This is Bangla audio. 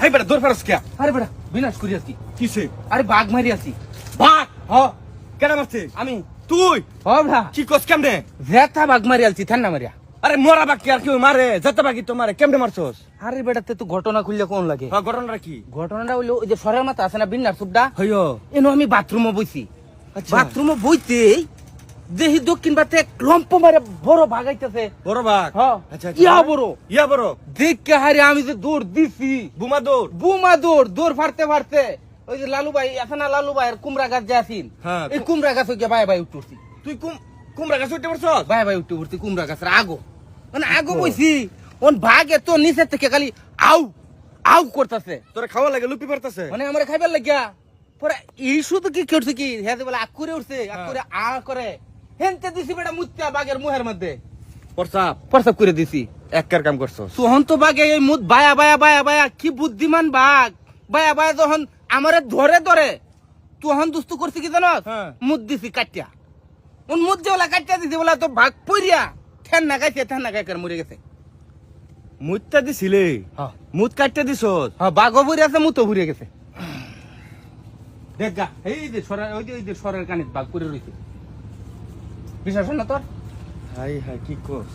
হাই বেটা দৌড় ফারস কে আরে বেটা বিনাশ করি আছি কিসে? আরে বাঘ মারি আছি। বাঘ? হ। মারছে? আমি। তুই? হ বেটা। কি কস কেমনে? জেতা বাঘ মারি আলছি ঠান্ডা মারিয়া। আরে মরা বাঘ কে আর কেউ মারে? যাতে বাকি তো মারে? কেমনে মারছস? আরে বেটা তে তো ঘটনা খুললে কোন লাগে? হ্যাঁ ঘটনাটা কি? ঘটনাটা হইল ওই যে সরের মাথা আছে না বিন্নার সুপটা হইও। এনো আমি বাথরুমে বইছি। আচ্ছা। বাথরুমে বইতেই দেহি দক্ষিণ বাতে লম্প মারে বড় ভাগাইতেছে বড় হ্যাঁ আচ্ছা আচ্ছা। ইয়া বড়। ইয়া বড়? দেখে হারে আমি যে দৌড় দিছি। বুমা দৌড়? বুমা দৌড় দৌড় ফাড়তে ফাড়তে ওই যে লালু ভাই আছে না লালু ভাই কুমড়া গাছ যে হ্যাঁ। এই কুমড়া গাছ গিয়ে ভাই ভাই উঠতে উঠছি। তুই কুম কুমড়া গাছ উঠতে পারছস? ভাই ভাই উঠতে কুমড়া গাছের আগো। মানে আগো বইছি ওন ভাগ এত নিচের থেকে খালি আউ আউ করতেছে। তোরা খাওয়া লাগে লুপি পারতাছে মানে আমরা খাইবার লাগিয়া পরে এই শুধু কি করছে কি? হ্যাঁ বলে আক করে উঠছে আক করে আ করে। হেনতে দিছি বেটা মুত্তা বাগের মুহের মধ্যে। প্রসাব। প্রসাব করে দিছি। এককার কাম করছস? সোহন তো বাগে এই মুদ বায়া বায়া বায়া বায়া কি বুদ্ধিমান বাঘ। বায়া বায়া যখন আমারে ধরে ধরে তখন দুস্তু করছি কি জানো হ্যাঁ। মুদ দিছি কাটিয়া। উন মুদ যে বলা কাটিয়া দিছি বলা তো ভাগ পইরিয়া ঠেন না গাইছে ঠেন না গাইকার মরে গেছে। মুতটা দিছিলে? হ্যাঁ। মুত কাটতে দিছস? হ্যাঁ বাঘও ভরে আছে মুতো ভরে গেছে। দেখ গা এই যে সরের ওই যে ওই যে সরের কানে বাঘ পরে রয়েছে বিশ্বাস হয় না তোর হাই হাই কি কস